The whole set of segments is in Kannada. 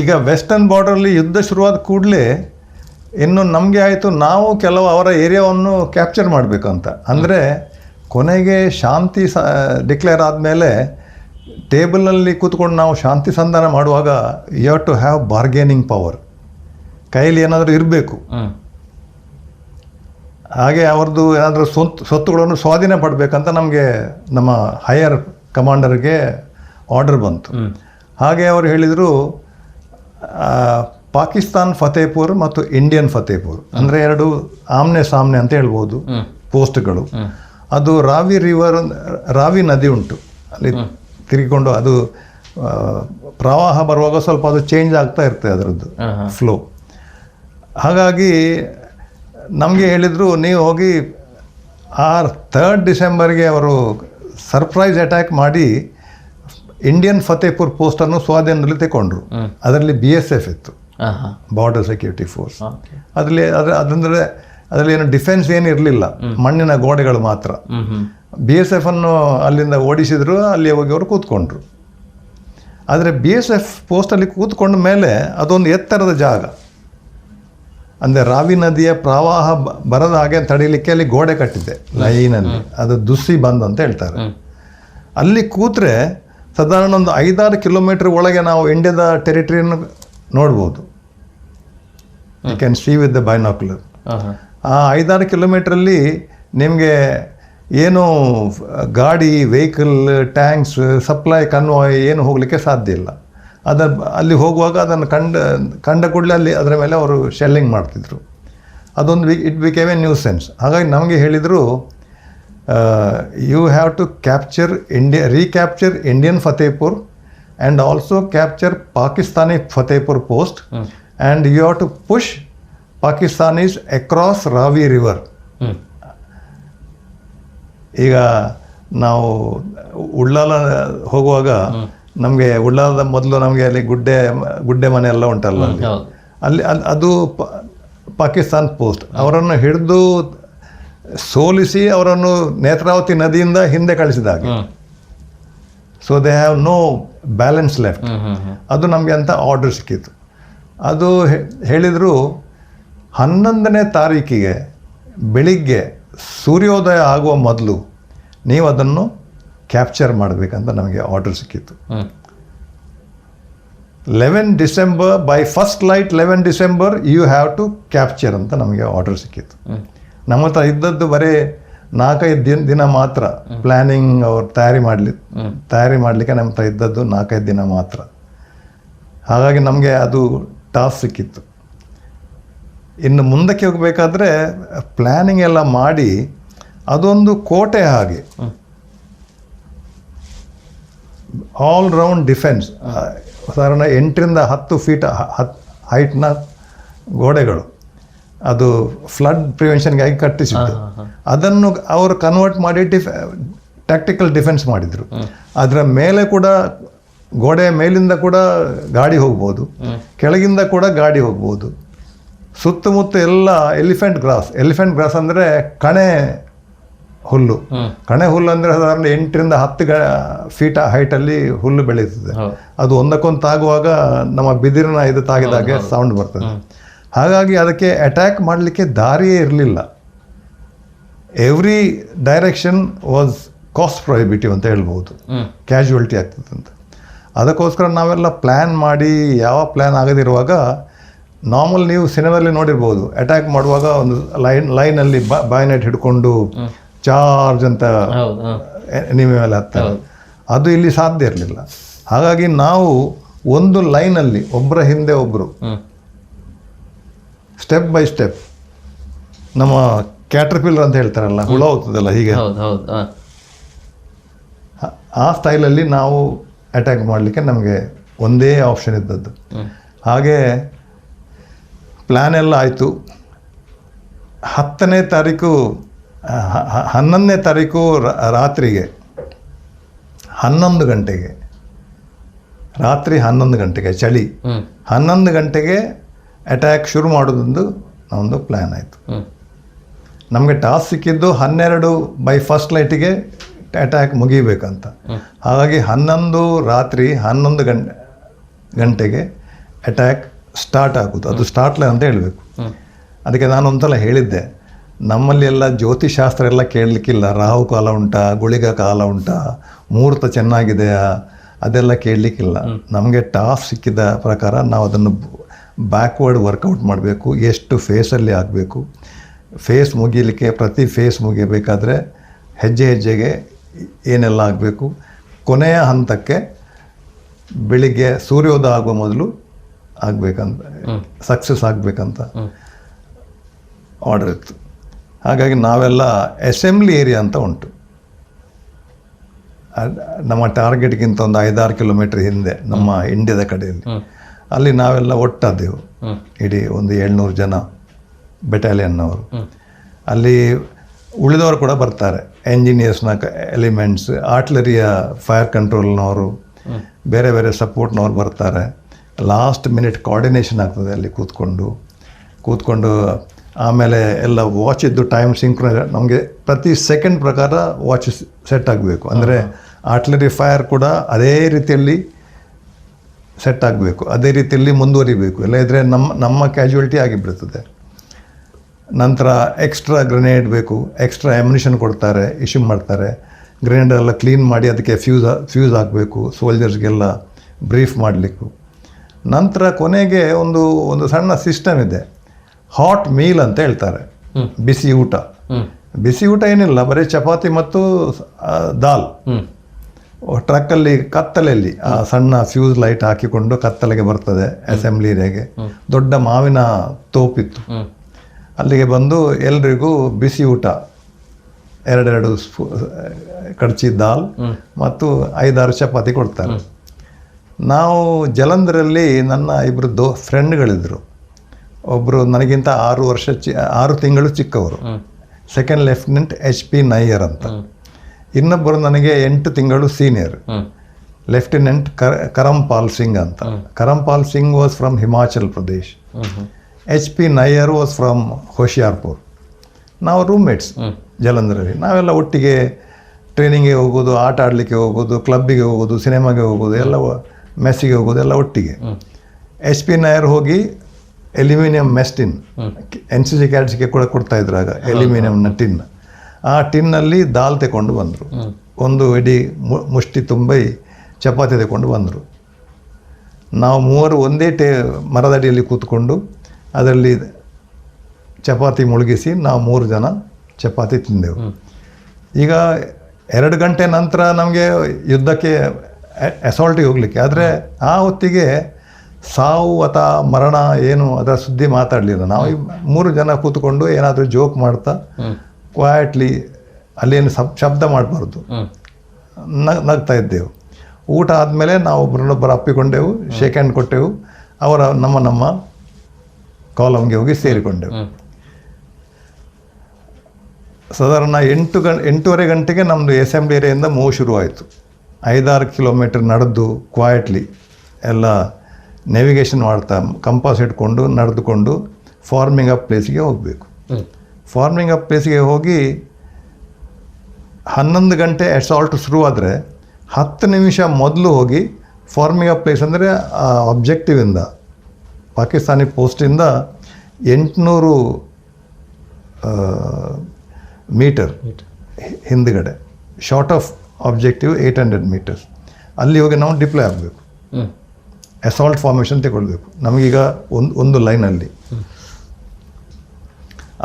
ಈಗ ವೆಸ್ಟರ್ನ್ ಬಾರ್ಡರಲ್ಲಿ ಯುದ್ಧ ಶುರುವಾದ ಕೂಡಲೇ ಇನ್ನು ನಮಗೆ ಆಯಿತು ನಾವು ಕೆಲವು ಅವರ ಏರಿಯಾವನ್ನು ಕ್ಯಾಪ್ಚರ್ ಮಾಡಬೇಕು ಅಂತ ಅಂದರೆ ಕೊನೆಗೆ ಶಾಂತಿ ಸ ಡಿಕ್ಲೇರ್ ಆದಮೇಲೆ ಟೇಬಲ್ನಲ್ಲಿ ಕೂತ್ಕೊಂಡು ನಾವು ಶಾಂತಿ ಸಂಧಾನ ಮಾಡುವಾಗ you have to have bargaining power ಕೈಯಲ್ಲಿ ಏನಾದರೂ ಇರಬೇಕು. ಹಾಗೆ ಅವ್ರದ್ದು ಏನಾದರೂ ಸ್ವಂತ ಸ್ವತ್ತುಗಳನ್ನು ಸ್ವಾಧೀನ ಪಡಬೇಕಂತ ನಮಗೆ ನಮ್ಮ ಹೈಯರ್ ಕಮಾಂಡರ್ಗೆ ಆರ್ಡರ್ ಬಂತು. ಹಾಗೆ ಅವರು ಹೇಳಿದರು ಪಾಕಿಸ್ತಾನ್ ಫತೇಪುರ್ ಮತ್ತು ಇಂಡಿಯನ್ ಫತೇಪುರ್. ಅಂದರೆ ಎರಡು ಆಮ್ನೆ ಸಾಮ್ನೆ ಅಂತ ಹೇಳ್ಬೋದು ಪೋಸ್ಟ್ಗಳು. ಅದು ರಾವಿ ರಿವರ್ ರಾವಿ ನದಿ ಉಂಟು. ಅಲ್ಲಿ ತಿರುಗಿಕೊಂಡು ಅದು ಪ್ರವಾಹ ಬರುವಾಗ ಸ್ವಲ್ಪ ಅದು ಚೇಂಜ್ ಆಗ್ತಾ ಇರ್ತದೆ ಅದರದ್ದು ಫ್ಲೋ ಹಾಗಾಗಿ ನಮಗೆ ಹೇಳಿದರು ನೀವು ಹೋಗಿ ಆ ಥರ್ಡ್ ಡಿಸೆಂಬರ್ಗೆ ಅವರು ಸರ್ಪ್ರೈಸ್ ಅಟ್ಯಾಕ್ ಮಾಡಿ ಇಂಡಿಯನ್ ಫತೇಪುರ್ ಪೋಸ್ಟನ್ನು ಸ್ವಾಧೀನದಲ್ಲಿ ತಗೊಂಡ್ರು ಅದರಲ್ಲಿ ಬಿ ಎಸ್ ಎಫ್ ಇತ್ತು. ಬಾರ್ಡರ್ ಸೆಕ್ಯೂರಿಟಿ ಫೋರ್ಸ್ ಅದರಲ್ಲಿ ಅದ್ರ ಅದಂದರೆ ಅದರಲ್ಲಿ ಏನು ಡಿಫೆನ್ಸ್ ಏನು ಇರಲಿಲ್ಲ. ಮಣ್ಣಿನ ಗೋಡೆಗಳು ಮಾತ್ರ. ಬಿ ಎಸ್ ಎಫ್ ಅನ್ನು ಅಲ್ಲಿಂದ ಓಡಿಸಿದ್ರು ಅಲ್ಲಿ ಹೋಗಿ ಅವರು ಕೂತ್ಕೊಂಡ್ರು. ಆದರೆ ಬಿ ಎಸ್ ಎಫ್ ಪೋಸ್ಟಲ್ಲಿ ಕೂತ್ಕೊಂಡ ಮೇಲೆ ಅದೊಂದು ಎತ್ತರದ ಜಾಗ. ಅಂದರೆ ರಾವಿ ನದಿಯ ಪ್ರವಾಹ ಬರದ ಹಾಗೆ ತಡೀಲಿಕ್ಕೆ ಅಲ್ಲಿ ಗೋಡೆ ಕಟ್ಟಿದೆ ಲೈನಲ್ಲಿ. ಅದು ದುಸ್ಸಿ ಬಂದು ಅಂತ ಹೇಳ್ತಾರೆ. ಅಲ್ಲಿ ಕೂತ್ರೆ ಸಾಧಾರಣ ಒಂದು ಐದಾರು ಕಿಲೋಮೀಟರ್ ಒಳಗೆ ನಾವು ಇಂಡಿಯಾದ ಟೆರಿಟರಿಯನ್ನು ನೋಡ್ಬೋದು. You can see with the binocular ಆ ಐದಾರು ಕಿಲೋಮೀಟ್ರಲ್ಲಿ ನಿಮಗೆ ಏನು ಗಾಡಿ ವೆಹಿಕಲ್ ಟ್ಯಾಂಕ್ಸ್ ಸಪ್ಲೈ ಕನ್ವಾಯ್ ಏನು ಹೋಗಲಿಕ್ಕೆ ಸಾಧ್ಯ ಇಲ್ಲ. ಅದ ಅಲ್ಲಿ ಹೋಗುವಾಗ ಅದನ್ನು ಕಂಡ ಕಂಡ ಕೂಡಲೇ ಅಲ್ಲಿ ಅದರ ಮೇಲೆ ಅವರು ಶೆಲ್ಲಿಂಗ್ ಮಾಡ್ತಿದ್ರು. ಅದೊಂದು we it became a nuisance ಹಾಗಾಗಿ ನಮಗೆ ಹೇಳಿದರು you have to capture India recapture Indian Fatehpur and also capture Pakistani Fatehpur post and you have to push Pakistanis across Ravi river hmm ಈಗ ನಾವು ಉಳ್ಳಾಲ ಹೋಗುವಾಗ ನಮಗೆ ಉಳ್ಳಾಲದ ಮೊದಲು ನಮಗೆ ಅಲ್ಲಿ ಗುಡ್ಡೆ ಗುಡ್ಡೆ ಮನೆ ಎಲ್ಲ ಉಂಟಲ್ಲ ಅಲ್ಲಿ. ಅಲ್ಲಿ ಅದು ಪಾಕಿಸ್ತಾನ್ ಪೋಸ್ಟ್ ಅವರನ್ನು ಹಿಡಿದು ಸೋಲಿಸಿ ಅವರನ್ನು ನೇತ್ರಾವತಿ ನದಿಯಿಂದ ಹಿಂದೆ ಕಳಿಸಿದಾಗ so they have no balance left ಅದು ನಮಗೆ ಅಂತ ಆರ್ಡರ್ ಸಿಕ್ಕಿತ್ತು. ಅದು ಹೇಳಿದರು ಹನ್ನೊಂದನೇ ತಾರೀಕಿಗೆ ಬೆಳಿಗ್ಗೆ ಸೂರ್ಯೋದಯ ಆಗುವ ಮೊದಲು ನೀವು ಅದನ್ನು ಕ್ಯಾಪ್ಚರ್ ಮಾಡಬೇಕಂತ ನಮಗೆ ಆರ್ಡರ್ ಸಿಕ್ಕಿತ್ತು. Eleven December by first light eleven December you have to capture ಅಂತ ನಮಗೆ ಆರ್ಡರ್ ಸಿಕ್ಕಿತ್ತು. ನಮ್ಮ ಹತ್ರ ಇದ್ದದ್ದು ಬರೀ ನಾಲ್ಕೈದು ದಿನ ದಿನ ಮಾತ್ರ ಪ್ಲ್ಯಾನಿಂಗ್ ಅವ್ರು ತಯಾರಿ ಮಾಡಲಿ ತಯಾರಿ ಮಾಡಲಿಕ್ಕೆ ನಮ್ಮ ಹತ್ರ ಇದ್ದದ್ದು ನಾಲ್ಕೈದು ದಿನ ಮಾತ್ರ. ಹಾಗಾಗಿ ನಮಗೆ ಅದು ಟಾಸ್ ಸಿಕ್ಕಿತ್ತು. ಇನ್ನು ಮುಂದಕ್ಕೆ ಹೋಗಬೇಕಾದ್ರೆ ಪ್ಲ್ಯಾನಿಂಗ್ ಎಲ್ಲ ಮಾಡಿ ಅದೊಂದು ಕೋಟೆ ಹಾಗೆ. ಆಲ್ ರೌಂಡ್ ಡಿಫೆನ್ಸ್ ಸಾಧಾರಣ ಎಂಟರಿಂದ ಹತ್ತು ಫೀಟ್ ಹತ್ ಹೈಟ್ನ ಗೋಡೆಗಳು. ಅದು ಫ್ಲಡ್ ಪ್ರಿವೆನ್ಷನ್ಗಾಗಿ ಕಟ್ಟಿಸಿದ್ದು. ಅದನ್ನು ಅವರು ಕನ್ವರ್ಟ್ ಮಾಡಿ ಡಿಫ್ ಟ್ಯಾಕ್ಟಿಕಲ್ ಡಿಫೆನ್ಸ್ ಮಾಡಿದರು. ಅದರ ಮೇಲೆ ಕೂಡ ಗೋಡೆಯ ಮೇಲಿಂದ ಕೂಡ ಗಾಡಿ ಹೋಗ್ಬೋದು. ಕೆಳಗಿಂದ ಕೂಡ ಗಾಡಿ ಹೋಗ್ಬೋದು. ಸುತ್ತಮುತ್ತ ಎಲ್ಲ ಎಲಿಫೆಂಟ್ ಗ್ರಾಸ್ ಎಲಿಫೆಂಟ್ ಗ್ರಾಸ್ ಅಂದರೆ ಕಣೆ ಹುಲ್ಲು. ಕಣೆ ಹುಲ್ಲು ಅಂದರೆ ಸಾಧಾರಣ ಎಂಟರಿಂದ ಹತ್ತು ಗ ಫೀಟ್ ಹೈಟಲ್ಲಿ ಹುಲ್ಲು ಬೆಳೀತದೆ ಅದು ಒಂದಕ್ಕೊಂದು ತಾಗುವಾಗ ನಮ್ಮ ಬಿದಿರಿನ ಇದು ತಾಗಿದಾಗೆ ಸೌಂಡ್ ಬರ್ತದೆ. ಹಾಗಾಗಿ ಅದಕ್ಕೆ ಅಟ್ಯಾಕ್ ಮಾಡಲಿಕ್ಕೆ ದಾರಿಯೇ ಇರಲಿಲ್ಲ. Every direction was cost prohibitive ಅಂತ ಹೇಳ್ಬೋದು. ಕ್ಯಾಶುವಲ್ಟಿ ಆಗ್ತದೆ ಅಂತ. ಅದಕ್ಕೋಸ್ಕರ ನಾವೆಲ್ಲ ಪ್ಲ್ಯಾನ್ ಮಾಡಿ ಯಾವ ಪ್ಲ್ಯಾನ್ ಆಗದಿರುವಾಗ ನಾರ್ಮಲ್ ನೀವು ಸಿನಿಮಾದಲ್ಲಿ ನೋಡಿರ್ಬೋದು. ಅಟ್ಯಾಕ್ ಮಾಡುವಾಗ ಒಂದು ಲೈನ್ ಲೈನಲ್ಲಿ ಬಾಯ್ನೆಟ್ ಹಿಡ್ಕೊಂಡು ಚಾರ್ಜ್ ಅಂತ ನಿಮ್ಮ ಮೇಲೆ ಹತ್ತಾರೆ ಅದು ಇಲ್ಲಿ ಸಾಧ್ಯ ಇರಲಿಲ್ಲ. ಹಾಗಾಗಿ ನಾವು ಒಂದು ಲೈನಲ್ಲಿ ಒಬ್ಬರ ಹಿಂದೆ ಒಬ್ಬರು ಸ್ಟೆಪ್ ಬೈ ಸ್ಟೆಪ್ ನಮ್ಮ ಕ್ಯಾಟ್ರಪಿಲ್ ಅಂತ ಹೇಳ್ತಾರಲ್ಲ ಹುಳ ಹೋಗ್ತದಲ್ಲ ಹೀಗೆ? ಹೌದು ಹೌದು ಹಾಂ. ಆ- ಸ್ಟೈಲಲ್ಲಿ ನಾವು ಅಟ್ಯಾಕ್ ಮಾಡಲಿಕ್ಕೆ ನಮಗೆ ಒಂದೇ ಆಪ್ಷನ್ ಇದ್ದದ್ದು. ಹಾಗೆ ಪ್ಲ್ಯಾನ್ ಎಲ್ಲ ಆಯಿತು. ಹತ್ತನೇ ತಾರೀಕು ಹನ್ನೊಂದನೇ ತಾರೀಕು ರಾತ್ರಿಗೆ ಹನ್ನೊಂದು ಗಂಟೆಗೆ ರಾತ್ರಿ ಹನ್ನೊಂದು ಗಂಟೆಗೆ ಚಳಿ ಹನ್ನೊಂದು ಗಂಟೆಗೆ ಅಟ್ಯಾಕ್ ಶುರು ಮಾಡೋದೊಂದು ನಮ್ಮದು ಪ್ಲ್ಯಾನ್ ಆಯಿತು. ನಮಗೆ ಟಾಸ್ ಸಿಕ್ಕಿದ್ದು ಹನ್ನೆರಡು ಬೈ ಫಸ್ಟ್ ಲೈಟಿಗೆ ಅಟ್ಯಾಕ್ ಮುಗಿಬೇಕಂತ. ಹಾಗಾಗಿ ಹನ್ನೊಂದು ರಾತ್ರಿ ಹನ್ನೊಂದು ಗಂಟೆ ಗಂಟೆಗೆ ಅಟ್ಯಾಕ್ ಸ್ಟಾರ್ಟ್ ಆಗೋದು. ಅದು ಸ್ಟಾರ್ಟ್ ಲೈನ್ ಅಂತ ಹೇಳಬೇಕು. ಅದಕ್ಕೆ ನಾನು ಒಂದ್ಸಲ ಹೇಳಿದ್ದೆ. ನಮ್ಮಲ್ಲಿ ಎಲ್ಲ ಜ್ಯೋತಿಷಾಸ್ತ್ರ ಎಲ್ಲ ಕೇಳಲಿಕ್ಕಿಲ್ಲ. ರಾಹು ಕಾಲ ಉಂಟಾ ಗುಳಿಗ ಕಾಲ ಉಂಟಾ ಮುಹೂರ್ತ ಚೆನ್ನಾಗಿದೆಯಾ ಅದೆಲ್ಲ ಕೇಳಲಿಕ್ಕಿಲ್ಲ. ನಮಗೆ ಟಾಸ್ಕ್ ಸಿಕ್ಕಿದ ಪ್ರಕಾರ ನಾವು ಅದನ್ನು ಬ್ಯಾಕ್ವರ್ಡ್ ವರ್ಕೌಟ್ ಮಾಡಬೇಕು ಎಷ್ಟು ಫೇಸಲ್ಲಿ ಆಗಬೇಕು. ಫೇಸ್ ಮುಗಿಲಿಕ್ಕೆ ಪ್ರತಿ ಫೇಸ್ ಮುಗಿಬೇಕಾದ್ರೆ ಹೆಜ್ಜೆ ಹೆಜ್ಜೆಗೆ ಏನೆಲ್ಲ ಆಗಬೇಕು. ಕೊನೆಯ ಹಂತಕ್ಕೆ ಬೆಳಿಗ್ಗೆ ಸೂರ್ಯೋದಯ ಆಗುವ ಮೊದಲು ಆಗಬೇಕಂತ ಸಕ್ಸಸ್ ಆಗಬೇಕಂತ ಆರ್ಡರ್ ಇತ್ತು. ಹಾಗಾಗಿ ನಾವೆಲ್ಲ ಅಸೆಂಬ್ಲಿ ಏರಿಯಾ ಅಂತ ಉಂಟು. ನಮ್ಮ ಟಾರ್ಗೆಟ್ಗಿಂತ ಒಂದು ಐದಾರು ಕಿಲೋಮೀಟರ್ ಹಿಂದೆ ನಮ್ಮ ಇಂಡಿಯಾದ ಕಡೆಯಲ್ಲಿ. ಅಲ್ಲಿ ನಾವೆಲ್ಲ ಒಟ್ಟಾದೆವು. ಇಡೀ ಒಂದು ಏಳ್ನೂರು ಜನ ಬೆಟಾಲಿಯನ್ನವರು ಅಲ್ಲಿ ಉಳಿದವರು ಕೂಡ ಬರ್ತಾರೆ. ಎಂಜಿನಿಯರ್ಸ್ನ ಎಲಿಮೆಂಟ್ಸ್ ಆರ್ಟ್ಲರಿಯ ಫೈರ್ ಕಂಟ್ರೋಲ್ನವರು ಬೇರೆ ಬೇರೆ ಸಪೋರ್ಟ್ನವ್ರು ಬರ್ತಾರೆ. ಲಾಸ್ಟ್ ಮಿನಿಟ್ ಕೋಆರ್ಡಿನೇಷನ್ ಆಗ್ತದೆ ಅಲ್ಲಿ ಕೂತ್ಕೊಂಡು. ಕೂತ್ಕೊಂಡು ಆಮೇಲೆ ಎಲ್ಲ ವಾಚ್ ಇದ್ದು ಟೈಮ್ ಸಿಂಕ್ರೊ ನಮಗೆ ಪ್ರತಿ ಸೆಕೆಂಡ್ ಪ್ರಕಾರ ವಾಚ್ ಸೆಟ್ ಆಗಬೇಕು. ಅಂದರೆ ಆರ್ಟ್ಲರಿ ಫೈರ್ ಕೂಡ ಅದೇ ರೀತಿಯಲ್ಲಿ ಸೆಟ್ ಆಗಬೇಕು. ಅದೇ ರೀತಿಯಲ್ಲಿ ಮುಂದುವರಿಬೇಕು. ಇಲ್ಲ ಇದ್ದರೆ ನಮ್ಮ ನಮ್ಮ ಕ್ಯಾಜುಯಾಲಿಟಿ ಆಗಿಬಿಡ್ತದೆ ನಂತರ ಎಕ್ಸ್ಟ್ರಾ ಗ್ರೆನೇಡ್ ಬೇಕು. ಎಕ್ಸ್ಟ್ರಾ ಎಮ್ಯುನಿಷನ್ ಕೊಡ್ತಾರೆ ಇಶ್ಯೂ ಮಾಡ್ತಾರೆ. ಗ್ರೆನೇಡ್ ಎಲ್ಲ ಕ್ಲೀನ್ ಮಾಡಿ ಅದಕ್ಕೆ ಫ್ಯೂಸ್ ಫ್ಯೂಸ್ ಆಗಬೇಕು ಸೋಲ್ಜರ್ಸ್ಗೆಲ್ಲ ಬ್ರೀಫ್ ಮಾಡಲಿಕ್ಕೂ. ನಂತರ ಕೊನೆಗೆ ಒಂದು ಒಂದು ಸಣ್ಣ ಸಿಸ್ಟಮ್ ಇದೆ. ಹಾಟ್ ಮೀಲ್ ಅಂತ ಹೇಳ್ತಾರೆ. ಬಿಸಿ ಊಟ. ಬಿಸಿ ಊಟ ಏನಿಲ್ಲ. ಬರೀ ಚಪಾತಿ ಮತ್ತು ದಾಲ್. ಟ್ರಕ್ಕಲ್ಲಿ ಕತ್ತಲೆಯಲ್ಲಿ ಆ ಸಣ್ಣ ಫ್ಯೂಸ್ ಲೈಟ್ ಹಾಕಿಕೊಂಡು ಕತ್ತಲೆಗೆ ಬರ್ತದೆ ಅಸೆಂಬ್ಲಿ ಏರಿಯಾಗೆ ದೊಡ್ಡ ಮಾವಿನ ತೋಪಿತ್ತು. ಅಲ್ಲಿಗೆ ಬಂದು ಎಲ್ರಿಗೂ ಬಿಸಿ ಊಟ. ಎರಡೆರಡು ಸ್ಪೂ ಕಡ್ಚಿ ದಾಲ್ ಮತ್ತು ಐದಾರು ಚಪಾತಿ ಕೊಡ್ತಾರೆ. ನಾವು ಜಲಂಧರಲ್ಲಿ ನನ್ನ ಇಬ್ಬರು ದೋ ಫ್ರೆಂಡ್ಗಳಿದ್ದರು ಒಬ್ಬರು ನನಗಿಂತ ಆರು ವರ್ಷ ಚಿ ಆರು ತಿಂಗಳು ಚಿಕ್ಕವರು. Second lieutenant H P Nayyar ಅಂತ. ಇನ್ನೊಬ್ಬರು ನನಗೆ ಎಂಟು ತಿಂಗಳು ಸೀನಿಯರ್ ಲೆಫ್ಟಿನೆಂಟ್ ಕರ ಕರಂಪಾಲ್ ಸಿಂಗ್ ಅಂತ. Karampal Singh was from Himachal Pradesh H P Nayyar was from Hoshiarpur ನಾವು ರೂಮ್ಮೇಟ್ಸ್ ಜಲಂಧರಲ್ಲಿ. ನಾವೆಲ್ಲ ಒಟ್ಟಿಗೆ ಟ್ರೈನಿಂಗ್ಗೆ ಹೋಗೋದು ಆಟ ಆಡಲಿಕ್ಕೆ ಹೋಗೋದು ಕ್ಲಬ್ಬಿಗೆ ಹೋಗೋದು ಸಿನಿಮಾಗೆ ಹೋಗೋದು ಎಲ್ಲ ಮೆಸ್ಸಿಗೆ ಹೋಗೋದು ಎಲ್ಲ ಒಟ್ಟಿಗೆ. ಎಚ್ ಪಿ ನಾಯರ್ ಹೋಗಿ aluminium mess tin N C C ಕ್ಯಾಡ್ಸ್ಗೆ ಕೂಡ ಕೊಡ್ತಾ ಇದ್ರು ಆಗ ಎಲ್ಯೂಮಿನಿಯಂನ ಟಿನ್ ಆ ಟಿನ್ನಲ್ಲಿ ದಾಲ್ ತಗೊಂಡು ಬಂದರು. ಒಂದು ಇಡೀ ಮು- ಮುಷ್ಟಿ ತುಂಬಿ ಚಪಾತಿ ತಗೊಂಡು ಬಂದರು. ನಾವು ಮೂವರು ಒಂದೇ ಟೇ ಮರದಡಿಯಲ್ಲಿ ಕೂತ್ಕೊಂಡು ಅದರಲ್ಲಿ ಚಪಾತಿ ಮುಳುಗಿಸಿ ನಾವು ಮೂರು ಜನ ಚಪಾತಿ ತಿಂದೆವು. ಈಗ ಎರಡು ಗಂಟೆ ನಂತರ ನಮಗೆ ಯುದ್ಧಕ್ಕೆ ಅಸಾಲ್ಟಿಗೆ ಹೋಗಲಿಕ್ಕೆ. ಆದರೆ ಆ ಹೊತ್ತಿಗೆ ಸಾವು ಅಥವಾ ಮರಣ ಏನು ಅದರ ಸುದ್ದಿ ಮಾತಾಡಲಿಲ್ಲ. ನಾವು ಮೂರು ಜನ ಕೂತ್ಕೊಂಡು ಏನಾದರೂ ಜೋಕ್ ಮಾಡ್ತಾ ಕ್ವಾಯಟ್ಲಿ ಅಲ್ಲೇನು ಸಬ್ ಶಬ್ದ ಮಾಡಬಾರ್ದು. ನಗ್ತಾ ಇದ್ದೆವು. ಊಟ ಆದಮೇಲೆ ನಾವು ಒಬ್ಬರನ್ನೊಬ್ಬರು ಅಪ್ಪಿಕೊಂಡೆವು ಶೇಕ್ ಹ್ಯಾಂಡ್ ಕೊಟ್ಟೆವು. ಅವರ ನಮ್ಮ ನಮ್ಮ ಕಾಲಮ್ಗೆ ಹೋಗಿ ಸೇರಿಕೊಂಡೆವು. ಸಾಧಾರಣ ಎಂಟು ಗಂ ಎಂಟೂವರೆ ಗಂಟೆಗೆ ನಮ್ಮದು ಅಸೆಂಬ್ಲಿ ಏರಿಯಿಂದ ಮೂವ್ ಶುರುವಾಯಿತು. ಐದಾರು ಕಿಲೋಮೀಟರ್ ನಡೆದು ಕ್ವಾಯಟ್ಲಿ ಎಲ್ಲ ನೆವಿಗೇಷನ್ ಮಾಡ್ತಾ ಕಂಪಾಸ್ ಇಟ್ಕೊಂಡು ನಡೆದುಕೊಂಡು ಫಾರ್ಮಿಂಗ್ ಅಪ್ ಪ್ಲೇಸಿಗೆ ಹೋಗಬೇಕು. ಫಾರ್ಮಿಂಗ್ ಅಪ್ ಪ್ಲೇಸಿಗೆ ಹೋಗಿ ಹನ್ನೊಂದು ಗಂಟೆ ಅಸಾಲ್ಟ್ ಶುರುವಾದರೆ ಹತ್ತು ನಿಮಿಷ ಮೊದಲು ಹೋಗಿ ಫಾರ್ಮಿಂಗ್ ಅಪ್ ಪ್ಲೇಸ್ ಅಂದರೆ ಆ ಅಬ್ಜೆಕ್ಟಿವಿಂದ ಪಾಕಿಸ್ತಾನಿ ಪೋಸ್ಟಿಂದ ಎಂಟುನೂರು ಮೀಟರ್ ಹಿಂದ್ಗಡೆ short of objective eight hundred metres ಅಲ್ಲಿ ಹೋಗಿ ನಾವು ಡಿಪ್ಲಾಯ್ ಆಗಬೇಕು. ಅಸಾಲ್ಟ್ ಫಾರ್ಮೇಷನ್ ತಗೊಳ್ಬೇಕು. ನಮಗೀಗ ಒಂದು ಒಂದು ಲೈನಲ್ಲಿ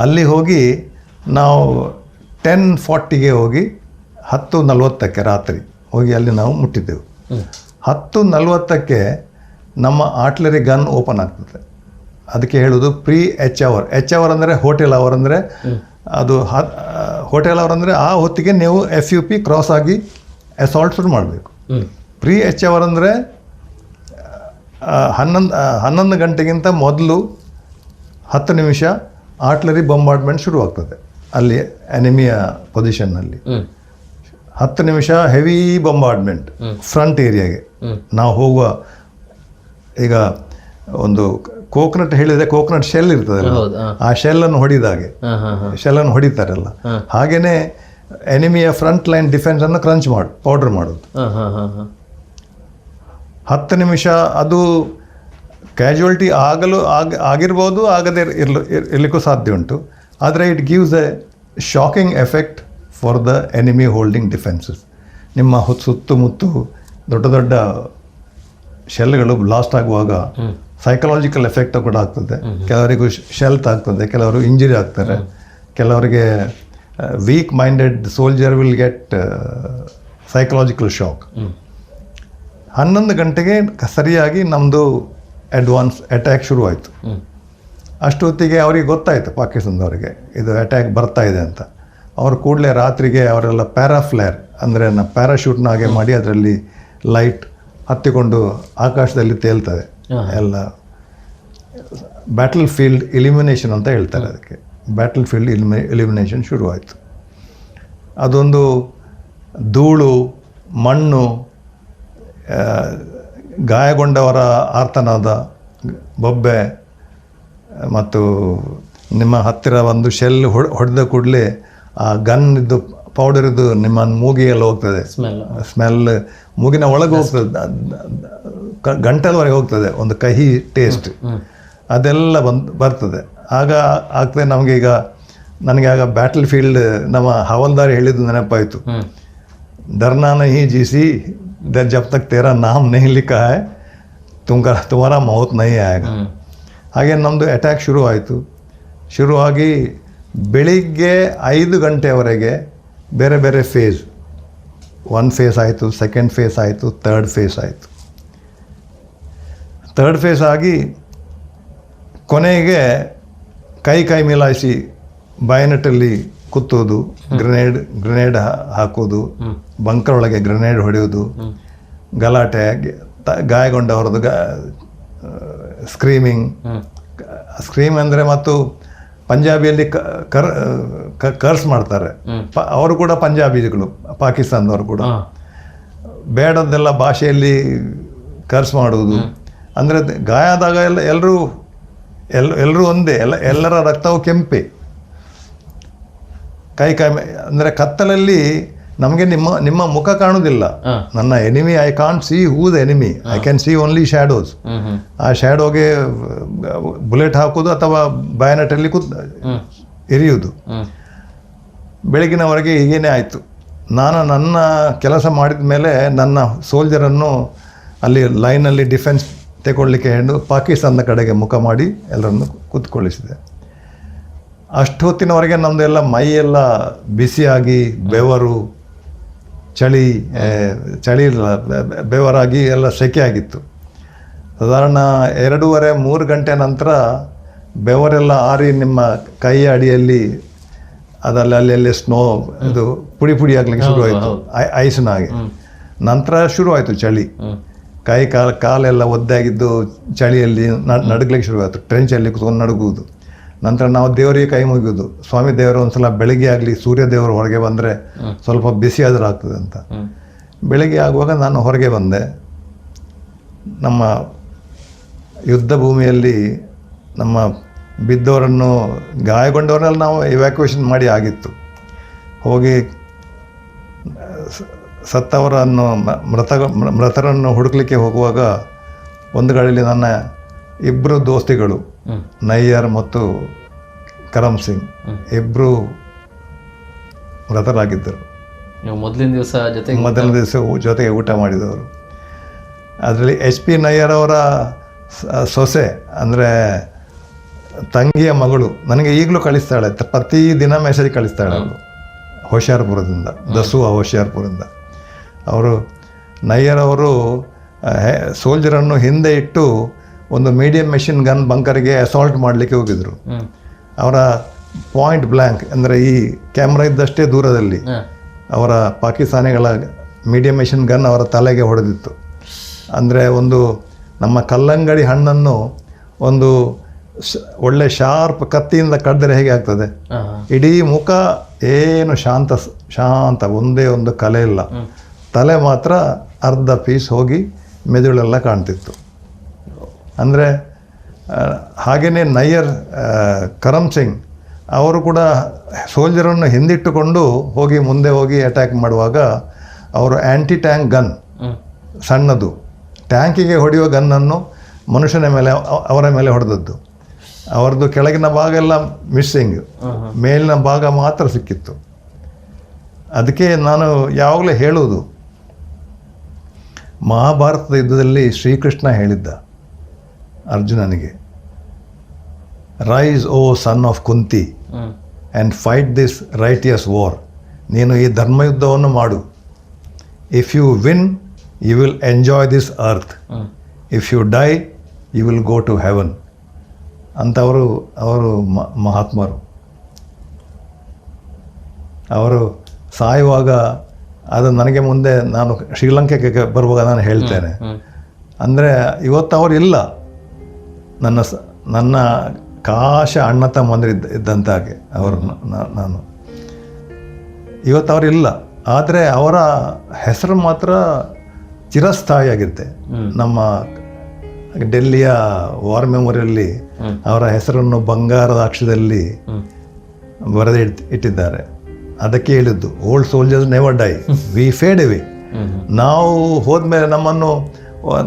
ಅಲ್ಲಿ ಹೋಗಿ ನಾವು ಟೆನ್ ಫಾರ್ಟಿಗೆ ಹೋಗಿ ಹತ್ತು ನಲವತ್ತಕ್ಕೆ ರಾತ್ರಿ ಹೋಗಿ ಅಲ್ಲಿ ನಾವು ಮುಟ್ಟಿದ್ದೆವು. ಹತ್ತು ನಲವತ್ತಕ್ಕೆ ನಮ್ಮ ಆರ್ಟ್ಲರಿ ಗನ್ ಓಪನ್ ಆಗ್ತದೆ. ಅದಕ್ಕೆ ಹೇಳೋದು pre H hour H hour ಅಂದರೆ ಹೋಟೆಲ್ ಅವರ್ ಅಂದರೆ ಅದು ಹೋಟೆಲ್ ಅವರ್ ಅಂದರೆ ಆ ಹೊತ್ತಿಗೆ ನೀವು ಎಫ್ ಯು ಪಿ ಕ್ರಾಸ್ ಆಗಿ ಅಸಾಲ್ಟ್ ಶುರು ಮಾಡಬೇಕು. ಪ್ರೀ ಎಚ್ ಅವರ್ ಅಂದರೆ ಹನ್ನೊಂದು ಹನ್ನೊಂದು ಗಂಟೆಗಿಂತ ಮೊದಲು ಹತ್ತು ನಿಮಿಷ ಆರ್ಟ್ಲರಿ ಬಂಬಾರ್ಡ್ಮೆಂಟ್ ಶುರುವಾಗ್ತದೆ. ಅಲ್ಲಿ ಎನಿಮಿಯ ಪೊಸಿಷನ್ನಲ್ಲಿ ಹತ್ತು ನಿಮಿಷ ಹೆವಿ ಬಂಬಾರ್ಡ್ಮೆಂಟ್ ಫ್ರಂಟ್ ಏರಿಯಾಗೆ ನಾವು ಹೋಗುವ ಈಗ ಒಂದು ಕೋಕೋನಟ್ ಹೇಳಿದರೆ ಕೋಕೋನಟ್ ಶೆಲ್ ಇರ್ತದಲ್ಲ? ಆ ಶೆಲ್ಲನ್ನು ಹೊಡಿದಾಗೆ. ಶೆಲ್ಲನ್ನು ಹೊಡಿತಾರಲ್ಲ. ಹಾ. ಹಾಗೇನೆ ಎನಿಮಿಯ ಫ್ರಂಟ್ ಲೈನ್ ಡಿಫೆನ್ಸ್ ಅನ್ನು ಕ್ರಂಚ್ ಮಾಡಿ ಪೌಡರ್ ಮಾಡೋದು. ಹತ್ತು ನಿಮಿಷ ಅದು ಕ್ಯಾಜುವಲ್ಟಿ ಆಗಲು ಆಗ ಆಗಿರ್ಬೋದು ಆಗದೇ ಇರಲು ಇರಲಿಕ್ಕೂ ಸಾಧ್ಯ ಉಂಟು. ಆದರೆ it gives a shocking effect for the enemy holding defences ನಿಮ್ಮ ಹೊತ್ತು ಸುತ್ತಮುತ್ತ ದೊಡ್ಡ ದೊಡ್ಡ ಶೆಲ್ಗಳು ಬ್ಲಾಸ್ಟ್ ಆಗುವಾಗ ಸೈಕಲಾಜಿಕಲ್ ಎಫೆಕ್ಟ್ ಕೂಡ ಆಗ್ತದೆ. ಕೆಲವರಿಗೂ ಶೆಲ್ ಆಗ್ತದೆ ಕೆಲವರು ಇಂಜುರಿ ಆಗ್ತಾರೆ. ಕೆಲವರಿಗೆ weak minded soldier will get psychological shock ಹನ್ನೊಂದು ಗಂಟೆಗೆ ಸರಿಯಾಗಿ ನಮ್ಮದು ಅಡ್ವಾನ್ಸ್ ಅಟ್ಯಾಕ್ ಶುರುವಾಯಿತು. ಅಷ್ಟೊತ್ತಿಗೆ ಅವರಿಗೆ ಗೊತ್ತಾಯಿತು ಪಾಕಿಸ್ತಾನದವರಿಗೆ ಇದು ಅಟ್ಯಾಕ್ ಬರ್ತಾ ಇದೆ ಅಂತ. ಅವರು ಕೂಡಲೇ ರಾತ್ರಿಗೆ ಅವರೆಲ್ಲ ಪ್ಯಾರಾಫ್ಲೇರ್ ಅಂದರೆ ಪ್ಯಾರಾಶೂಟ್ನ ಹಾಗೆ ಮಾಡಿ ಅದರಲ್ಲಿ ಲೈಟ್ ಹತ್ತಿಕೊಂಡು ಆಕಾಶದಲ್ಲಿ ತೇಲ್ತದೆ. ಎಲ್ಲ ಬ್ಯಾಟಲ್ ಫೀಲ್ಡ್ ಇಲಿಮಿನೇಷನ್ ಅಂತ ಹೇಳ್ತಾರೆ ಅದಕ್ಕೆ. ಬ್ಯಾಟಲ್ ಫೀಲ್ಡ್ ಇಲಿಮಿ ಇಲಿಮಿನೇಷನ್ ಶುರುವಾಯಿತು. ಅದೊಂದು ಧೂಳು ಮಣ್ಣು ಗಾಯಗೊಂಡವರ ಆರ್ತನಾದ ಬೊಬ್ಬೆ ಮತ್ತು ನಿಮ್ಮ ಹತ್ತಿರ ಒಂದು ಶೆಲ್ ಹೊಡೆದ ಕೂಡಲೇ ಆ ಗನ್ ಇದ್ದು ಪೌಡರ್ ಇದ್ದು ನಿಮ್ಮ ಮೂಗಿಯಲ್ಲಿ ಹೋಗ್ತದೆ. ಸ್ಮೆಲ್ ಸ್ಮೆಲ್ ಮೂಗಿನ ಒಳಗೆ ಹೋಗ್ತದೆ. ಗಂಟಲವರೆಗೆ ಹೋಗ್ತದೆ ಒಂದು ಕಹಿ ಟೇಸ್ಟ್ ಅದೆಲ್ಲ ಬಂದು ಬರ್ತದೆ. ಆಗ ಆಗ್ತದೆ ನಮಗೀಗ ನನಗೆ ಆಗ ಬ್ಯಾಟಲ್ ಫೀಲ್ಡ್ ನಮ್ಮ ಹವಲ್ದಾರಿ ಹೇಳಿದ್ದು ನೆನಪಾಯಿತು. डरना नहीं जीसी दर जब तक तेरा नाम नहीं लिखा है तुमका तुम्हारा मौत नहीं आएगा ಹ್ಮ್ ಹಾಗೆ ನಮ್ಮದು ಅಟ್ಯಾಕ್ ಶುರು ಆಯಿತು ಶುರುವಾಗಿ ಬೆಳಿಗ್ಗೆ ಐದು ಗಂಟೆವರೆಗೆ ಬೇರೆ ಬೇರೆ ಫೇಸ್ ಒನ್ ಫೇಸ್ ಆಯಿತು ಸೆಕೆಂಡ್ ಫೇಸ್ ಆಯಿತು ತರ್ಡ್ ಫೇಸ್ ಆಯಿತು ತರ್ಡ್ ಫೇಸ್ ಆಗಿ ಕೊನೆಗೆ ಕೈ ಕೈ ಮಿಲಾಯಿಸಿ ಬಾಯನಟ್ಟಲ್ಲಿ ಕುತ್ತೋದು ಗ್ರೆನೇಡ್ ಗ್ರೆನೇಡ್ ಹಾಕೋದು ಬಂಕರ್ ಒಳಗೆ ಗ್ರೆನೇಡ್ ಹೊಡೆಯೋದು ಗಲಾಟೆ ಗಾಯಗೊಂಡವರದ್ದು ಗಾ ಸ್ಕ್ರೀಮಿಂಗ್ ಸ್ಕ್ರೀಮ್ ಅಂದರೆ ಮತ್ತು ಪಂಜಾಬಿಯಲ್ಲಿ ಕರ್ ಕರ್ಸ್ ಮಾಡ್ತಾರೆ. ಅವರು ಕೂಡ ಪಂಜಾಬಿಗಳು ಪಾಕಿಸ್ತಾನದವರು ಕೂಡ. ಬೇಡದ್ದೆಲ್ಲ ಭಾಷೆಯಲ್ಲಿ ಕರ್ಸ್ ಮಾಡುವುದು. ಅಂದರೆ ಗಾಯ ಆದಾಗ ಎಲ್ಲ ಎಲ್ಲರೂ ಎಲ್ ಎಲ್ಲರೂ ಒಂದೇ ಎಲ್ಲ ಎಲ್ಲರ ರಕ್ತವು ಕೆಂಪೆ. ಕೈ ಕೈ ಅಂದರೆ ಕತ್ತಲಲ್ಲಿ ನಮಗೆ ನಿಮ್ಮ ನಿಮ್ಮ ಮುಖ ಕಾಣುವುದಿಲ್ಲ. ನನ್ನ enemy I can't see who. The enemy I can see only shadows ಆ ಶ್ಯಾಡೋಗೆ ಬುಲೆಟ್ ಹಾಕೋದು ಅಥವಾ ಬಯನಟಲ್ಲಿ ಕೂತ್ ಎರಿಯುವುದು ಬೆಳಗಿನವರೆಗೆ ಹೀಗೇನೆ ಆಯಿತು. ನಾನು ನನ್ನ ಕೆಲಸ ಮಾಡಿದ ಮೇಲೆ ನನ್ನ ಸೋಲ್ಜರನ್ನು ಅಲ್ಲಿ ಲೈನಲ್ಲಿ ಡಿಫೆನ್ಸ್ ತಗೊಳ್ಳಿಕ್ಕೆ ಹೇಳು ಪಾಕಿಸ್ತಾನದ ಕಡೆಗೆ ಮುಖ ಮಾಡಿ ಎಲ್ಲರನ್ನು ಕೂತ್ಕೊಳ್ಳಿಸಿದೆ. ಅಷ್ಟೊತ್ತಿನವರೆಗೆ ನಮ್ಮದೆಲ್ಲ ಮೈಯೆಲ್ಲ ಬಿಸಿಯಾಗಿ ಬೆವರು ಚಳಿ ಚಳಿ ಬೆವರಾಗಿ ಎಲ್ಲ ಸೆಕೆ ಆಗಿತ್ತು. ಸಾಧಾರಣ ಎರಡೂವರೆ ಮೂರು ಗಂಟೆ ನಂತರ ಬೆವರೆಲ್ಲ ಆರಿ ನಿಮ್ಮ ಕೈ ಅಡಿಯಲ್ಲಿ ಅದರಲ್ಲಿ ಅಲ್ಲಿ ಅಲ್ಲಿ ಸ್ನೋ ಇದು ಪುಡಿ ಪುಡಿ ಆಗ್ಲಿಕ್ಕೆ ಶುರುವಾಯಿತು ಐಸ್ನ ಹಾಗೆ. ನಂತರ ಶುರುವಾಯಿತು ಚಳಿ. ಕೈ ಕಾಲು ಕಾಲೆಲ್ಲ ಒದ್ದಾಗಿದ್ದು ಚಳಿಯಲ್ಲಿ ನಡ್ಲಿಕ್ಕೆ ಶುರು ಶುರುವಾಯಿತು ಟ್ರೆಂಚಲ್ಲಿ ಕೂತ್ಕೊಂಡು ನಡುಗುವುದು. ನಂತರ ನಾವು ದೇವರಿಗೆ ಕೈ ಮುಗಿಯೋದು ಸ್ವಾಮಿ ದೇವರು ಒಂದ್ಸಲ ಬೆಳಿಗ್ಗೆ ಆಗಲಿ ಸೂರ್ಯ ದೇವರು ಹೊರಗೆ ಬಂದರೆ ಸ್ವಲ್ಪ ಬಿಸಿ ಆದರೂ ಆಗ್ತದೆ ಅಂತ. ಬೆಳಿಗ್ಗೆ ಆಗುವಾಗ ನಾನು ಹೊರಗೆ ಬಂದೆ. ನಮ್ಮ ಯುದ್ಧ ಭೂಮಿಯಲ್ಲಿ ನಮ್ಮ ಬಿದ್ದವರನ್ನು ಗಾಯಗೊಂಡವರನ್ನೆಲ್ಲ ನಾವು ಇವ್ಯಾಕ್ಯುವೇಷನ್ ಮಾಡಿ ಆಗಿತ್ತು. ಹೋಗಿ ಸತ್ತವರನ್ನು ಮೃತ ಮೃತರನ್ನು ಹುಡುಕ್ಲಿಕ್ಕೆ ಹೋಗುವಾಗ ಒಂದು ಗಾಡಿಯಲ್ಲಿ ನನ್ನ ಇಬ್ಬರು ದೋಸ್ತಿಗಳು ನಯ್ಯರ್ ಮತ್ತು ಕರಮ್ ಸಿಂಗ್. ಇಬ್ಬರು ಮೃತರಾಗಿದ್ದರು ಮೊದಲಿನ ದಿವಸ ಜೊತೆಗೆ ಮೊದಲ ದಿವಸ ಜೊತೆಗೆ ಊಟ ಮಾಡಿದವರು. ಅದರಲ್ಲಿ ಎಚ್ ಪಿ ನಯ್ಯರ್ ಅವರ ಸೊಸೆ ಅಂದರೆ ತಂಗಿಯ ಮಗಳು ನನಗೆ ಈಗಲೂ ಕಳಿಸ್ತಾಳೆ ಪ್ರತಿ ದಿನ ಮೆಸೇಜ್ ಕಳಿಸ್ತಾಳೆ ಅವಳು. ಹೋಶಿಯಾರ್ಪುರದಿಂದ ದಸು ಹೋಶಿಯಾರ್ಪುರದಿಂದ. ಅವರು ನಯ್ಯರ್ ಅವರು ಸೋಲ್ಜರನ್ನು ಹಿಂದೆ ಇಟ್ಟು ಒಂದು ಮೀಡಿಯಂ ಮೆಷಿನ್ ಗನ್ ಬಂಕರ್ಗೆ ಅಸಾಲ್ಟ್ ಮಾಡಲಿಕ್ಕೆ ಹೋಗಿದ್ರು. ಅವರ ಪಾಯಿಂಟ್ ಬ್ಲ್ಯಾಂಕ್ ಅಂದರೆ ಈ ಕ್ಯಾಮ್ರಾ ಇದ್ದಷ್ಟೇ ದೂರದಲ್ಲಿ ಅವರ ಪಾಕಿಸ್ತಾನಿಗಳ ಮೀಡಿಯಂ ಮೆಷಿನ್ ಗನ್ ಅವರ ತಲೆಗೆ ಹೊಡೆದಿತ್ತು. ಅಂದರೆ ಒಂದು ನಮ್ಮ ಕಲ್ಲಂಗಡಿ ಹಣ್ಣನ್ನು ಒಂದು ಒಳ್ಳೆ ಶಾರ್ಪ್ ಕತ್ತಿಯಿಂದ ಕಡ್ದರೆ ಹೇಗೆ ಆಗ್ತದೆ? ಇಡೀ ಮುಖ ಏನು ಶಾಂತ ಶಾಂತ ಒಂದೇ ಒಂದು ಕಲೆ ಇಲ್ಲ. ತಲೆ ಮಾತ್ರ ಅರ್ಧ ಪೀಸ್ ಹೋಗಿ ಮೆದುಳೆಲ್ಲ ಕಾಣ್ತಿತ್ತು. ಅಂದರೆ ಹಾಗೆಯೇ ನಯ್ಯರ್ ಕರಮ್ ಸಿಂಗ್ ಅವರು ಕೂಡ ಸೋಲ್ಜರನ್ನು ಹಿಂದಿಟ್ಟುಕೊಂಡು ಹೋಗಿ ಮುಂದೆ ಹೋಗಿ ಅಟ್ಯಾಕ್ ಮಾಡುವಾಗ ಅವರು ಆ್ಯಂಟಿ ಟ್ಯಾಂಕ್ ಗನ್ ಸಣ್ಣದು. ಟ್ಯಾಂಕಿಗೆ ಹೊಡೆಯುವ ಗನ್ನನ್ನು ಮನುಷ್ಯನ ಮೇಲೆ ಅವರ ಮೇಲೆ ಹೊಡೆದದ್ದು. ಅವರದ್ದು ಕೆಳಗಿನ ಭಾಗ ಎಲ್ಲ ಮಿಸ್ಸಿಂಗ್ ಮೇಲಿನ ಭಾಗ ಮಾತ್ರ ಸಿಕ್ಕಿತ್ತು. ಅದಕ್ಕೆ ನಾನು ಯಾವಾಗಲೂ ಹೇಳುವುದು ಮಹಾಭಾರತದ ಯುದ್ಧದಲ್ಲಿ ಶ್ರೀಕೃಷ್ಣ ಹೇಳಿದ್ದ ಅರ್ಜುನನಿಗೆ rise O son of Kunti and fight this righteous war ನೀನು ಈ ಧರ್ಮಯುದ್ಧವನ್ನು ಮಾಡು. If you win you will enjoy this earth if you die you will go to heaven ಅಂಥವರು ಅವರು ಮ- ಮಹಾತ್ಮರು. ಅವರು ಸಾಯುವಾಗ ಅದು ನನಗೆ ಮುಂದೆ ನಾನು ಶ್ರೀಲಂಕೆಗೆ ಬರುವಾಗ ನಾನು ಹೇಳ್ತೇನೆ. ಅಂದರೆ ಇವತ್ತು ಅವರು ಇಲ್ಲ. ನನ್ನ ಸ ನನ್ನ ಕಾಶ ಅಣ್ಣ ತಮ್ಮಂದ್ರೆ ಇದ್ದ ಇದ್ದಂತಾಗೆ ಅವರು ನಾನು. ಇವತ್ತು ಅವರಿಲ್ಲ ಆದರೆ ಅವರ ಹೆಸರು ಮಾತ್ರ ಚಿರಸ್ಥಾಯಿಯಾಗಿರುತ್ತೆ. ನಮ್ಮ ಡೆಲ್ಲಿಯ ವಾರ್ ಮೆಮೊರಿಯಲ್ಲಿ ಅವರ ಹೆಸರನ್ನು ಬಂಗಾರದ ಅಕ್ಷದಲ್ಲಿ ಬರೆದೇ ಬರೆದು ಇಟ್ ಇಟ್ಟಿದ್ದಾರೆ. ಅದಕ್ಕೆ ಹೇಳಿದ್ದು old soldiers never die we fade away hmm. ನಾವು ಹೋದ್ಮೇಲೆ ನಮ್ಮನ್ನು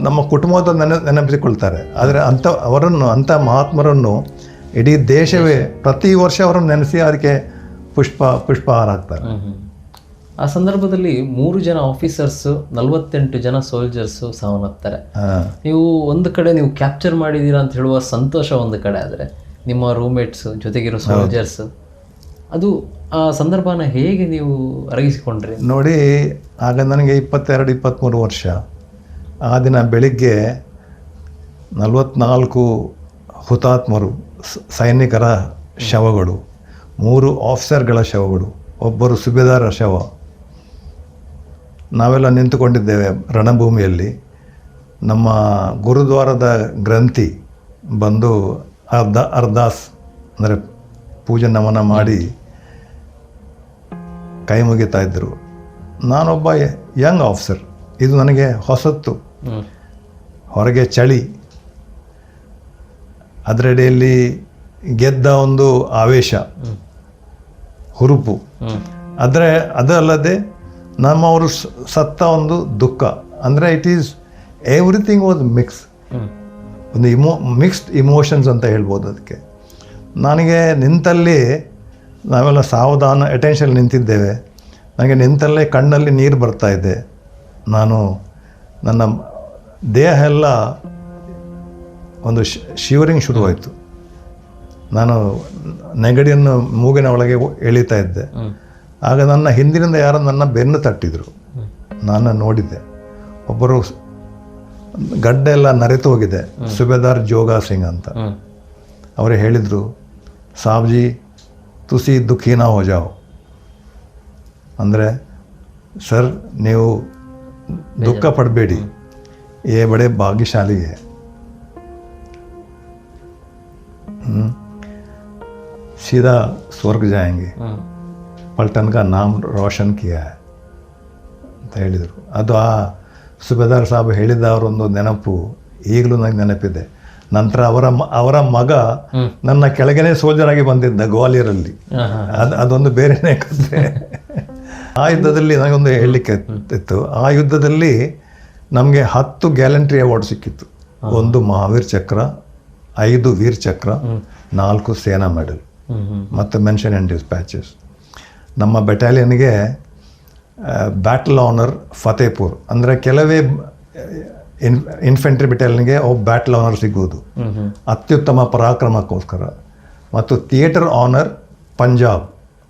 ನಮ್ಮ ಕುಟುಂಬದ ನೆನ ನೆನಪಿಸಿಕೊಳ್ತಾರೆ. ಆದರೆ ಅಂಥ ಅವರನ್ನು ಅಂಥ ಮಹಾತ್ಮರನ್ನು ಇಡೀ ದೇಶವೇ ಪ್ರತಿ ವರ್ಷ ಅವರನ್ನು ನೆನೆಸಿ ಅದಕ್ಕೆ ಪುಷ್ಪ ಪುಷ್ಪಹಾರ ಹಾಕ್ತಾರೆ. ಆ ಸಂದರ್ಭದಲ್ಲಿ ಮೂರು ಜನ ಆಫೀಸರ್ಸ್ ನಲವತ್ತೆಂಟು ಜನ ಸೋಲ್ಜರ್ಸ್ ಸಾವನ್ನಪ್ತಾರೆ. ನೀವು ಒಂದು ಕಡೆ ನೀವು ಕ್ಯಾಪ್ಚರ್ ಮಾಡಿದ್ದೀರಾ ಅಂತ ಹೇಳುವ ಸಂತೋಷ ಒಂದು ಕಡೆ ಆದರೆ ನಿಮ್ಮ ರೂಮ್ಮೇಟ್ಸ್ ಜೊತೆಗಿರೋ ಸೋಲ್ಜರ್ಸ್ ಅದು ಆ ಸಂದರ್ಭನ ಹೇಗೆ ನೀವು ಅರಗಿಸಿಕೊಂಡ್ರಿ? ನೋಡಿ ಆಗ ನನಗೆ ಇಪ್ಪತ್ತೆರಡು ಇಪ್ಪತ್ತ್ಮೂರು ವರ್ಷ. ಆ ದಿನ ಬೆಳಿಗ್ಗೆ ನಲವತ್ನಾಲ್ಕು ಹುತಾತ್ಮರು ಸೈನಿಕರ ಶವಗಳು, ಮೂರು ಆಫೀಸರ್ಗಳ ಶವಗಳು, ಒಬ್ಬರು ಸುಬೇದಾರ ಶವ. ನಾವೆಲ್ಲ ನಿಂತುಕೊಂಡಿದ್ದೇವೆ ರಣಭೂಮಿಯಲ್ಲಿ. ನಮ್ಮ ಗುರುದ್ವಾರದ ಗ್ರಂಥಿ ಬಂದು ಅರ್ಧ ಅರ್ದಾಸ್ ಅಂದರೆ ಪೂಜೆ ನಮನ ಮಾಡಿ ಕೈ ಮುಗಿತಾ ಇದ್ದರು. ನಾನೊಬ್ಬ ಯಂಗ್ ಆಫೀಸರ್ ಇದು ನನಗೆ ಹೊಸತ್ತು. ಹೊರಗೆ ಚಳಿ, ಅದರಡಿಯಲ್ಲಿ ಗೆದ್ದ ಒಂದು ಆವೇಶ. ಹುರುಪು. ಆದರೆ ಅದಲ್ಲದೆ ನಮ್ಮವರು ಸತ್ತ ಒಂದು ದುಃಖ. ಅಂದರೆ it is everything was mix ಒಂದು ಇಮೋ ಮಿಕ್ಸ್ಡ್ ಇಮೋಷನ್ಸ್ ಅಂತ ಹೇಳ್ಬೋದು ಅದಕ್ಕೆ. ನನಗೆ ನಿಂತಲ್ಲಿ ನಾವೆಲ್ಲ ಸಾವಧಾನ ಅಟೆನ್ಷನ್ ನಿಂತಿದ್ದೇವೆ. ನನಗೆ ನಿಂತಲ್ಲೇ ಕಣ್ಣಲ್ಲಿ ನೀರು ಬರ್ತಾ ಇದೆ. ನಾನು ನನ್ನ ದೇಹ ಎಲ್ಲ ಒಂದು ಶಿವರಿಂಗ್ ಶುರುವಾಯಿತು. ನಾನು ನೆಗಡಿಯನ್ನು ಮೂಗಿನ ಒಳಗೆ ಎಳಿತಾ ಇದ್ದೆ. ಆಗ ನನ್ನ ಹಿಂದಿನಿಂದ ಯಾರೋ ನನ್ನ ಬೆನ್ನು ತಟ್ಟಿದರು. ನಾನು ನೋಡಿದ್ದೆ. ಒಬ್ಬರು ಗಡ್ಡೆ ಎಲ್ಲ ನರೆತು ಹೋಗಿದೆ. ಸುಬೇದಾರ್ ಜೋಗ ಸಿಂಗ್ ಅಂತ. ಅವರೇ ಅವರು ಹೇಳಿದರು ಸಾಬ್ಜಿ ತುಸಿ ದುಃಖಿನ ಹೋ ಜಾವ್. ಅಂದರೆ ಸರ್ ನೀವು ದುಃಖ ಪಡಬೇಡಿ. ಏ ಬಡೆ ಭಾಗ್ಯಶಾಲಿ है हम्म, सीधा स्वर्ग जाएंगे ಹ್ಮ್ ಪಲ್ಟನ್ ಕಾ ನಾಮ್ ರೋಷನ್ ಕಿಯಾ ಹೈ ಅಂತ ಹೇಳಿದರು ಅದು ಆ ಸುಬೇದಾರ್ ಸಾಬ್ ಹೇಳಿದ ಅವರೊಂದು ನೆನಪು ಈಗಲೂ ನನಗೆ ನೆನಪಿದೆ ನಂತರ ಅವರ ಮ- ಅವರ ಮಗ ಹ್ಮ್. ನನ್ನ ಕೆಳಗನೆ ಸೋಲ್ಜರ್ ಆಗಿ ಬಂದಿದ್ದ ಗ್ವಾಲಿಯರಲ್ಲಿ ಹಾ, ಹಾ. ಅದು ಅದೊಂದು ಬೇರೆನೇ ಕಥೆ ಆ ಯುದ್ಧದಲ್ಲಿ ನನಗೊಂದು ಹೇಳಲಿಕ್ಕೆ ಇತ್ತು ಆ ಯುದ್ಧದಲ್ಲಿ ನಮಗೆ ಹತ್ತು ಗ್ಯಾಲಂಟ್ರಿ ಅವಾರ್ಡ್ ಸಿಕ್ಕಿತ್ತು. ಒಂದು ಮಹಾವೀರ್ ಚಕ್ರ ಐದು ವೀರ್ ಚಕ್ರ ನಾಲ್ಕು ಸೇನಾ ಮೆಡಲ್ ಮತ್ತು ಮೆನ್ಷನ್ ಆ್ಯಂಡ್ ಡಿಸ್ಪ್ಯಾಚಸ್. ನಮ್ಮ ಬೆಟಾಲಿಯನ್ಗೆ ಬ್ಯಾಟಲ್ ಆನರ್ ಫತೇಪುರ್. ಅಂದರೆ ಕೆಲವೇ ಇನ್ ಇನ್ಫೆಂಟ್ರಿ ಬೆಟಾಲಿಯನ್ಗೆ ಅವು ಬ್ಯಾಟಲ್ ಆನರ್ ಸಿಗುವುದು. ಅತ್ಯುತ್ತಮ ಪರಾಕ್ರಮಕ್ಕೋಸ್ಕರ. ಮತ್ತು ಥಿಯೇಟರ್ ಆನರ್ ಪಂಜಾಬ್.